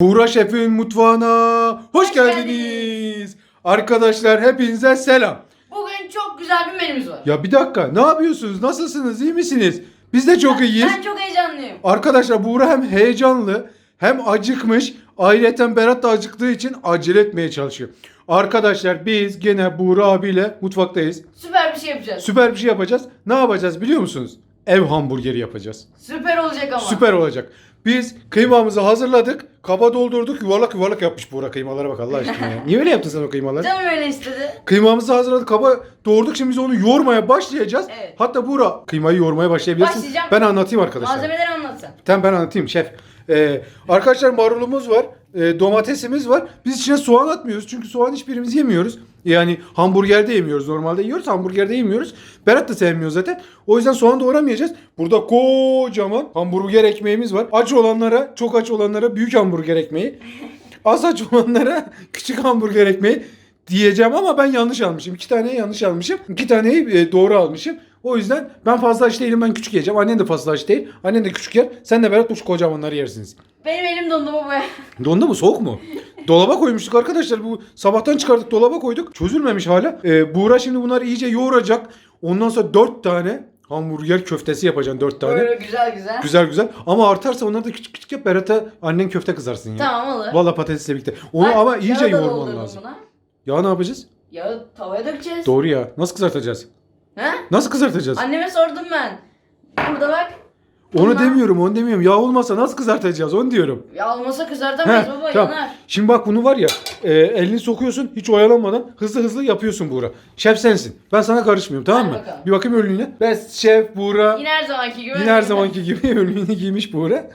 Buğra Şef'in mutfağına hoş geldiniz. Arkadaşlar hepinize selam. Bugün çok güzel bir menümüz var. Ya bir dakika ne yapıyorsunuz? Nasılsınız? İyi misiniz? Biz de çok iyiyiz. Ben çok heyecanlıyım. Arkadaşlar Buğra hem heyecanlı hem acıkmış. Ayrıca Berat da acıktığı için acele etmeye çalışıyor. Arkadaşlar biz gene Buğra abiyle mutfaktayız. Süper bir şey yapacağız. Süper bir şey yapacağız. Ne yapacağız biliyor musunuz? Ev hamburgeri yapacağız. Süper olacak ama. Süper olacak. Biz kıymamızı hazırladık. Kaba doldurduk. Yuvarlak yuvarlak yapmış Buğra kıymalara bak Allah aşkına ya. Niye öyle yaptın sen o kıymaları? Canım öyle istedi. Kıymamızı hazırladık. Kaba doğurduk. Şimdi biz onu yoğurmaya başlayacağız. Evet. Hatta Buğra kıymayı yoğurmaya başlayabilirsin. Başlayacağım. Ben anlatayım arkadaşlar. Malzemeleri anlatsan. Tamam ben anlatayım şef. Ee, arkadaşlar marulumuz var. e, domatesimiz var. Biz içine soğan atmıyoruz. Çünkü soğan hiçbirimiz yemiyoruz. Yani hamburgerde yemiyoruz. Normalde yiyoruz. Hamburgerde yemiyoruz. Berat da sevmiyor zaten. O yüzden soğan doğramayacağız. Burada kocaman hamburger ekmeğimiz var. Aç olanlara, çok aç olanlara büyük hamburger ekmeği. Az aç olanlara küçük hamburger ekmeği diyeceğim ama ben yanlış almışım. İki taneyi yanlış almışım. İki taneyi e, doğru almışım. O yüzden ben fazla aç değilim ben küçük yiyeceğim. Annen de fazla aç değil. Annen de küçük yer. Sen de Berat bu kocamanları yersiniz. Benim elim dondu baba. Dondu mu soğuk mu? dolaba koymuştuk arkadaşlar. Bu sabahtan çıkardık dolaba koyduk. Çözülmemiş hala. Ee, Buğra şimdi bunları iyice yoğuracak. Ondan sonra dört tane hamburger köftesi yapacaksın dört tane. Böyle güzel güzel. Güzel güzel. Ama artarsa onları da küçük küçük yap. Berat'a annen köfte kızarsın ya. Tamam olur. Valla patatesle birlikte. Onu Ben ama iyice yoğurman lazım. Buna. Ya ne yapacağız? Yağı tavaya dökeceğiz. Doğru ya. Nasıl kızartacağız? He? Nasıl kızartacağız? Anneme sordum ben. Burada bak. Onu Bunlar- demiyorum, onu demiyorum. Yağ olmasa nasıl kızartacağız? Onu diyorum. Ya olmasa kızartamayız Heh, baba tamam. yanar. Şimdi bak bunu var ya, e, elini sokuyorsun, hiç oyalanmadan hızlı hızlı yapıyorsun Buğra. Şef sensin. Ben sana karışmıyorum tamam Hadi mı? bakalım. Bir bakayım önlüğüne. Best şef Buğra. Yine her zamanki gibi. Yine her zamanki gibi önlüğünü giymiş Buğra.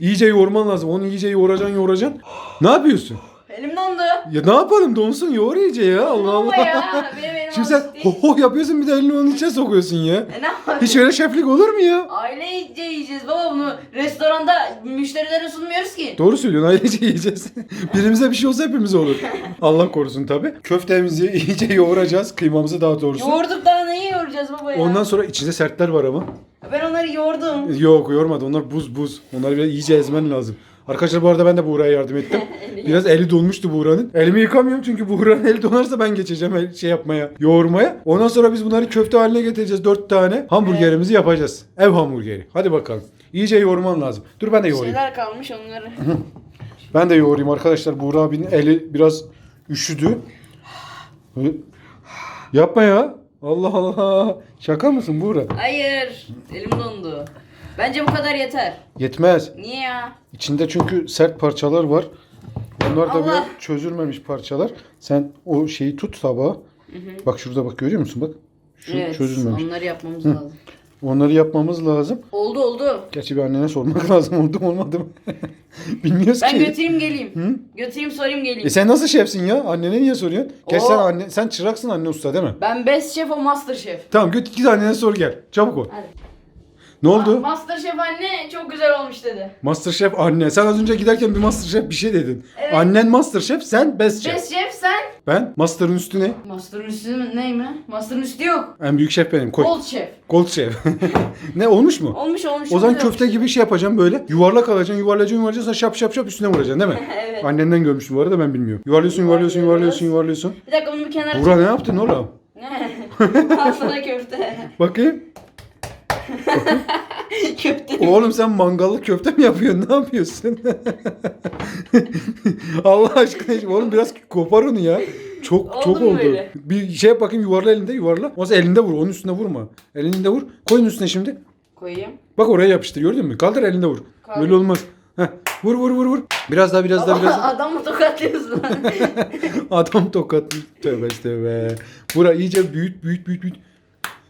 İyice yoğurman lazım. Onu iyice yoğuracaksın, yoğuracaksın. Ne yapıyorsun? Elim dondu. Ya ne yapalım? Donsun yoğur iyice ya. Allah Allah. ya. Benim elim Şimdi sen alışık değil. ho ho yapıyorsun bir de elini onun içine sokuyorsun ya. E ne yapayım? Hiç öyle şeflik olur mu ya? Ailece yiyeceğiz baba bunu. Restoranda müşterilere sunmuyoruz ki. Doğru söylüyorsun ailece yiyeceğiz. Birimize bir şey olsa hepimize olur. Allah korusun tabi. Köftemizi iyice yoğuracağız. Kıymamızı daha doğrusu. Yoğurduk daha neyi yoğuracağız baba ya? Ondan sonra içinde sertler var ama. Ben onları yoğurdum. Yok yormadı. Onlar buz buz. Onları biraz iyice ezmen lazım. Arkadaşlar bu arada ben de Buğra'ya yardım ettim. Biraz eli donmuştu Buğra'nın. Elimi yıkamıyorum çünkü Buğra'nın eli donarsa ben geçeceğim şey yapmaya, yoğurmaya. Ondan sonra biz bunları köfte haline getireceğiz. Dört tane hamburgerimizi yapacağız. Ev hamburgeri. Hadi bakalım. İyice yoğurman lazım. Dur ben de yoğurayım. Şeyler kalmış onları. Ben de yoğurayım arkadaşlar. Buğra abinin eli biraz üşüdü. Yapma ya. Allah Allah. Şaka mısın Buğra? Hayır. Elim dondu. Bence bu kadar yeter. Yetmez. Niye ya? İçinde çünkü sert parçalar var. Onlar da Allah. biraz çözülmemiş parçalar. Sen o şeyi tut tabağa. Bak şurada bak görüyor musun bak. Şu evet. çözülmemiş. Onları yapmamız lazım. Onları yapmamız lazım. Oldu oldu. Gerçi bir annene sormak lazım oldu mu olmadı mı? Bilmiyoruz Ben ki. götüreyim geleyim. Götüreyim sorayım geleyim. E sen nasıl şefsin ya? Annene niye soruyorsun? Gerçi Oo. sen, anne, sen çıraksın anne usta değil mi? Ben best chef o master chef. Tamam göt git annene sor gel. Çabuk ol. Hadi. Ne oldu? Master chef anne çok güzel olmuş dedi. Masterchef anne. Sen az önce giderken bir Masterchef bir şey dedin. Evet. Annen Masterchef, sen Best Chef. Best chef sen. Ben Master'ın üstü ne? Master'ın üstü mü- ney mi? Master'ın üstü yok. En büyük şef benim. Koy. Gold chef. Gold Chef. ne olmuş mu? Olmuş olmuş. O zaman olmuş. köfte gibi şey yapacağım böyle. Yuvarlak alacaksın, yuvarlayacaksın, yuvarlayacaksın. Sonra şap şap şap üstüne vuracaksın değil mi? Evet. Annenden görmüştüm bu arada ben bilmiyorum. Yuvarlıyorsun, yuvarlıyorsun, yuvarlıyorsun, yuvarlıyorsun. Bir dakika bunu bir kenara Buğra ne yaptın oğlum? Ne? Al sana köfte. Bakayım. köfte. Oğlum sen mangallı köfte mi yapıyorsun? Ne yapıyorsun? Allah aşkına oğlum biraz kopar onu ya. Çok Oldu çok oldu. böyle? Bir şey yap bakayım yuvarla elinde yuvarla. O zaman elinde vur. Onun üstüne vurma. Elinde vur. Koyun üstüne şimdi. Koyayım. Bak oraya yapıştır gördün mü? Kaldır elinde vur. Kaldır. Böyle olmaz. Heh. Vur vur vur vur. Biraz daha biraz daha biraz daha. Adamı tokatlıyorsun. Adam tokat. Tövbe tövbe. Bura iyice büyüt büyüt büyüt büyüt.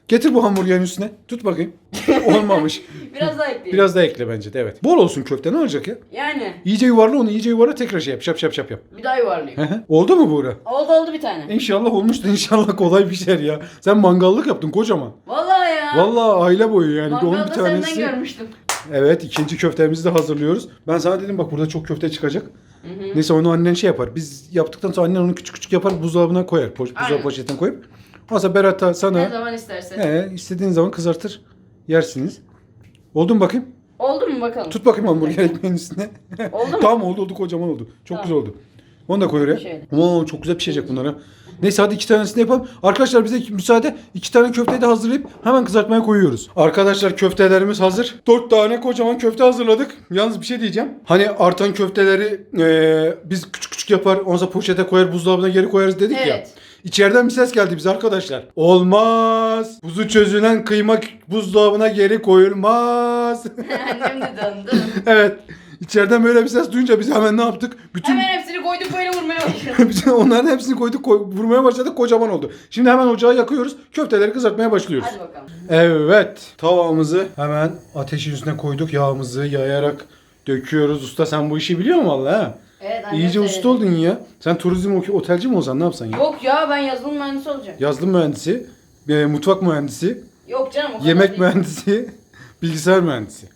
Getir bu hamburgerin üstüne. Tut bakayım. Olmamış. Biraz daha ekleyeyim. Biraz daha ekle bence de evet. Bol olsun köfte ne olacak ya? Yani İyice yuvarla onu iyice yuvarla tekrar şey yap. Şap şap şap yap. bir daha yuvarlayayım. Oldu mu Buğra? oldu oldu bir tane. İnşallah olmuştur. İnşallah kolay bir şey ya. Sen mangallık yaptın kocaman. Vallahi ya. Vallahi aile boyu yani. Onun Mangalda bir senden tanesi. görmüştüm. Evet ikinci köftemizi de hazırlıyoruz. Ben sana dedim bak burada çok köfte çıkacak. Neyse onu annen şey yapar. Biz yaptıktan sonra annen onu küçük küçük yapar buzdolabına koyar. Poş, buzdolabı Aynen. poşetine koyup. Ondan Berat'a Ne sana zaman istersen. he, istediğin zaman kızartır yersiniz. Oldu mu bakayım? Oldu mu bakalım? Tut bakayım hamburger ekmeğin üstüne. Oldu mu? tamam oldu oldu kocaman oldu. Çok Tamam. güzel oldu. Onu da koy oraya. Şöyle. Oo, çok güzel pişecek bunlar ha. Neyse hadi iki tanesini yapalım. Arkadaşlar bize müsaade. iki tane köfteyi de hazırlayıp hemen kızartmaya koyuyoruz. Arkadaşlar köftelerimiz hazır. Dört tane kocaman köfte hazırladık. Yalnız bir şey diyeceğim. Hani artan köfteleri eee, biz küçük küçük yapar. Ondan sonra poşete koyar buzdolabına geri koyarız dedik ya. Evet. İçeriden bir ses geldi bize arkadaşlar. Olmaz. Buzu çözülen kıyma buzdolabına geri koyulmaz. Annem de döndü. evet. İçeriden böyle bir ses duyunca biz hemen ne yaptık? Bütün Hemen hepsini koyduk böyle vurmaya başladık. Bütün onların hepsini koyduk, koy- vurmaya başladık, kocaman oldu. Şimdi hemen ocağı yakıyoruz, köfteleri kızartmaya başlıyoruz. Hadi bakalım. Evet, tavamızı hemen ateşin üstüne koyduk, yağımızı yayarak döküyoruz. Usta sen bu işi biliyor musun valla ha? Evet annem İyice söyledi. usta oldun ya. Sen turizm otelci mi olsan ne yapsan ya? Yok ya ben yazılım mühendisi olacağım. Yazılım mühendisi, e, mutfak mühendisi, Yok canım o kadar yemek değil. mühendisi, bilgisayar mühendisi.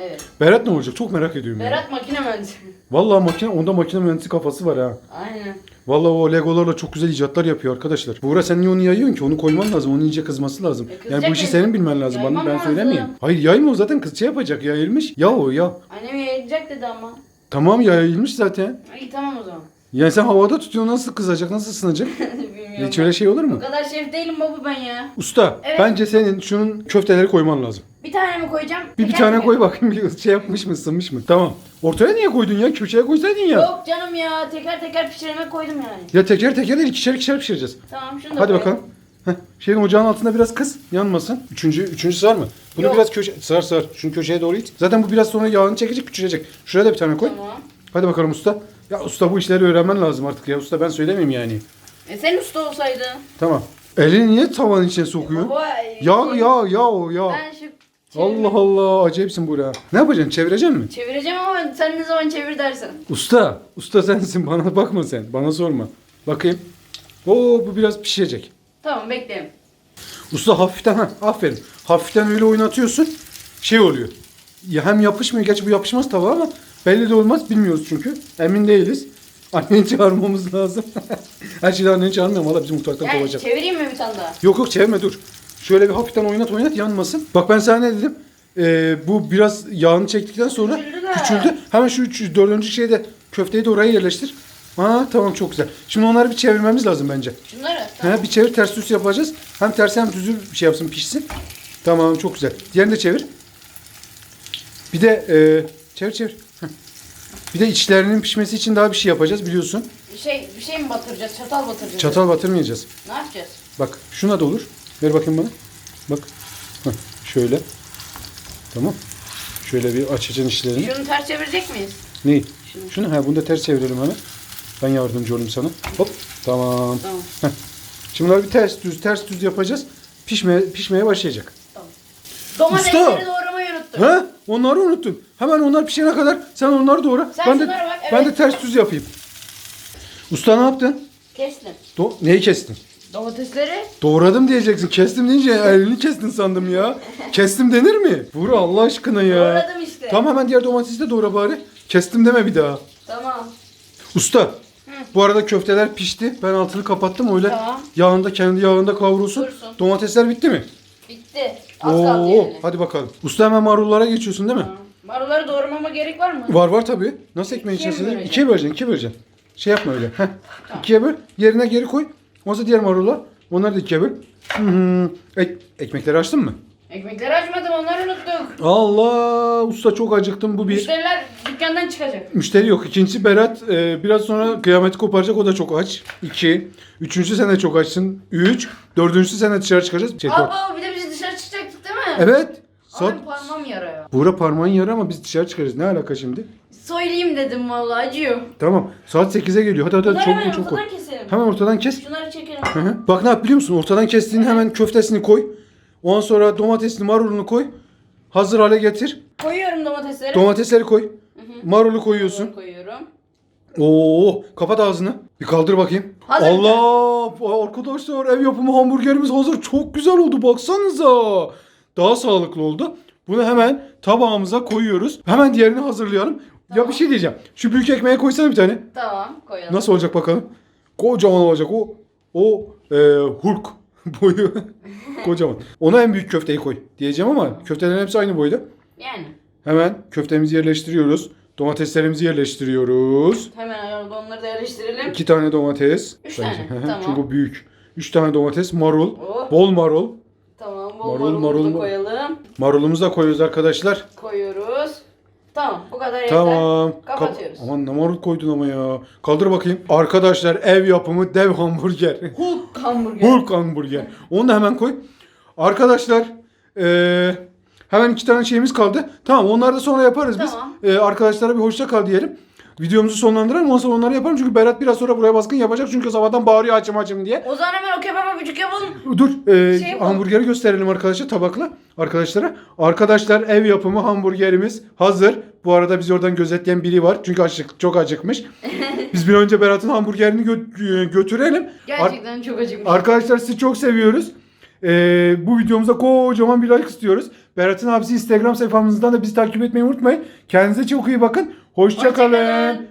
Evet. Berat ne olacak? Çok merak ediyorum ya. Berat makine mühendisi. Vallahi makine, onda makine mühendisi kafası var ha. Aynen. Vallahi o legolarla çok güzel icatlar yapıyor arkadaşlar. Buğra sen niye onu yayıyorsun ki? Onu koyman lazım. Onun iyice kızması lazım. E, yani bu işi benim. senin bilmen lazım. Bana Yaymam ben lazım. söylemeyeyim. Hayır yayma o zaten kız şey yapacak. Yayılmış. Ya o ya. Annem yayılacak dedi ama. Tamam yayılmış zaten. İyi tamam o zaman. Yani sen havada tutuyorsun nasıl kızacak? Nasıl ısınacak? Bilmiyorum. Hiç öyle şey olur O mu? kadar şef değilim baba ben ya. Usta Evet. bence senin şunun köfteleri koyman lazım. Bir tane mi koyacağım? Bir, bir Teker tane teker. koy bakayım bir şey yapmış mı ısınmış mı? Tamam. Ortaya niye koydun ya? Köşeye koysaydın ya. Yok canım ya teker teker pişirmek koydum yani. Ya teker teker değil ikişer ikişer pişireceğiz. Tamam şunu da Hadi koy. bakalım. Heh, şeyin ocağın altında biraz kız yanmasın. Üçüncü, üçüncü sığar mı? Bunu Yok. biraz köşe, sığar sığar. Şunu köşeye doğru it. Zaten bu biraz sonra yağını çekecek, küçülecek. Şuraya da bir tane koy. Tamam. Hadi bakalım usta. Ya usta bu işleri öğrenmen lazım artık ya. Usta ben söylemeyeyim yani. E sen usta olsaydın. Tamam. Elini niye tavanın içine sokuyor? Baba, Ya şey- ya ya o ya. Ben şu Allah Allah acayipsin Buğra. Ne yapacaksın? Çevireceksin mi? Çevireceğim ama sen ne zaman çevir dersen. Usta. Usta sensin. Bana bakma sen. Bana sorma. Bakayım. Oo bu biraz pişecek. Tamam bekleyelim. Usta hafiften ha aferin. Hafiften öyle oynatıyorsun. Şey oluyor. Ya hem yapışmıyor. Gerçi bu yapışmaz tabağa ama belli de olmaz. Bilmiyoruz çünkü. Emin değiliz. Anneni çağırmamız lazım. Her şeyden anneni çağırmıyorum. Valla bizim mutfaktan Yani kovacak. çevireyim mi bir tane daha? Yok yok çevirme dur. Şöyle bir hafiften oynat oynat yanmasın. Bak ben sana ne dedim? Ee, bu biraz yağını çektikten sonra Küçüldü de. küçüldü. Hemen şu üç, dördüncü şeyde köfteyi de oraya yerleştir. Ha tamam çok güzel. Şimdi onları bir çevirmemiz lazım bence. Şunları. Tamam. He, bir çevir ters düz yapacağız. Hem tersi hem düzü bir şey yapsın pişsin. Tamam çok güzel. Diğerini de çevir. Bir de e, çevir çevir. Bir de içlerinin pişmesi için daha bir şey yapacağız biliyorsun. Bir şey bir şey mi batıracağız? Çatal batıracağız. Çatal batırmayacağız. Ne yapacağız? Bak şuna da olur. Ver bakayım bana. Bak. Heh, şöyle. Tamam. Şöyle bir açacaksın işlerini. Şunu ters çevirecek miyiz? Neyi? Şunu. Şunu ha bunu da ters çevirelim hemen. Ben yardımcı olayım sana. Hop. Tamam. Tamam. Heh. Şimdi bunları bir ters düz ters düz yapacağız. Pişmeye pişmeye başlayacak. Tamam. Domatesleri Usta! doğramayı unuttum. Ha? Onları unuttun. Hemen onlar pişene kadar sen onları doğra. Sen ben de şunlara bak, ben de evet. ters düz yapayım. Usta ne yaptın? Kestim. Do neyi kestin? Domatesleri Doğradım diyeceksin. Kestim deyince elini kestin sandım ya. Kestim denir mi? Vur Allah aşkına ya. doğradım işte. Tamam hemen diğer domatesi de doğra bari. Kestim deme bir daha. Tamam. Usta. Bu arada köfteler pişti. Ben altını kapattım öyle. Tamam. Yağında kendi yağında kavrulsun. Dursun. Domatesler bitti mi? Bitti. Az kaldı Oo, yani. hadi bakalım. Usta hemen marullara geçiyorsun değil mi? Marulları doğramama gerek var mı? Var var tabii. Nasıl ekmeğin İkiye mi içerisinde? böleceksin? İkiye böleceksin, ikiye böleceksin. Şey yapma öyle. Heh. İkiye böl. Yerine geri koy. Ondan diğer marullar. Onları da ikiye böl. Hı hı. Ek- ekmekleri açtın mı? Ekmekleri açmadım onları unuttuk. Allah usta çok acıktım bu bir. Müşteriler dükkandan çıkacak. Müşteri yok. İkincisi Berat e, biraz sonra kıyameti koparacak o da çok aç. İki. Üçüncüsü sen de çok açsın. Üç. Dördüncüsü sen de dışarı çıkacağız. Şey, Aa baba bir de biz Evet. Saat... Abi parmağım yarıyor. Buğra parmağın yarı ama biz dışarı çıkarız. Ne alaka şimdi? Söyleyeyim dedim vallahi acıyor. Tamam. Saat 8'e geliyor. Hadi hadi, Bunları hadi hemen çabuk çabuk. ortadan keselim. Hemen ortadan kes. Şunları çekelim. Hı hı. Bak ne yap biliyor musun? Ortadan kestiğin hemen köftesini koy. Ondan sonra domatesini, marulunu koy. Hazır hale getir. Koyuyorum domatesleri. Domatesleri koy. Marulu koyuyorsun. Koyuyorum. Oo, kapat ağzını. Bir kaldır bakayım. Hazır. Allah! Arkadaşlar ev yapımı hamburgerimiz hazır. Çok güzel oldu baksanıza. Daha sağlıklı oldu. Bunu hemen tabağımıza koyuyoruz. Hemen diğerini hazırlayalım. Ya Tamam. bir şey diyeceğim. Şu büyük ekmeğe koysana bir tane. Tamam koyalım. Nasıl olacak bakalım. Kocaman olacak o. O e, Hulk boyu. Kocaman. Ona en büyük köfteyi koy diyeceğim ama köftelerin hepsi aynı boyda. Yani. Hemen köftemizi yerleştiriyoruz. Domateslerimizi yerleştiriyoruz. Hemen ayarladı onları da yerleştirelim. İki tane domates. Üç tane, tamam. Çünkü bu büyük. Üç tane domates, marul. Oh. Bol marul. Marul, marul, marul, koyalım. Marulumuzu da koyuyoruz arkadaşlar. Koyuyoruz. Tamam bu kadar yeter. Tamam. Kap- Kapatıyoruz. Aman ne marul koydun ama ya. Kaldır bakayım. Arkadaşlar ev yapımı dev hamburger. Hulk hamburger. Hulk hamburger. Onu da hemen koy. Arkadaşlar eee, hemen iki tane şeyimiz kaldı. Tamam onları da sonra yaparız biz. Tamam. Eee, arkadaşlara bir hoşça kal diyelim. Videomuzu sonlandıralım ondan sonra onları yaparım. Çünkü Berat biraz sonra buraya baskın yapacak. Çünkü sabahtan bağırıyor açım açım diye. O zaman hemen o kebaba bücük yapalım. Dur eee, Şey yapalım. hamburgeri gösterelim arkadaşlar tabakla. Arkadaşlara. Arkadaşlar ev yapımı hamburgerimiz hazır. Bu arada bizi oradan gözetleyen biri var. Çünkü acık, çok acıkmış. Biz bir önce Berat'ın hamburgerini gö- götürelim. Ar- Gerçekten çok acıkmış. Arkadaşlar sizi çok seviyoruz. Ee, bu videomuza kocaman bir like istiyoruz. Berat'ın abisi Instagram sayfamızdan da bizi takip etmeyi unutmayın. Kendinize çok iyi bakın. Hoşça Hoşça.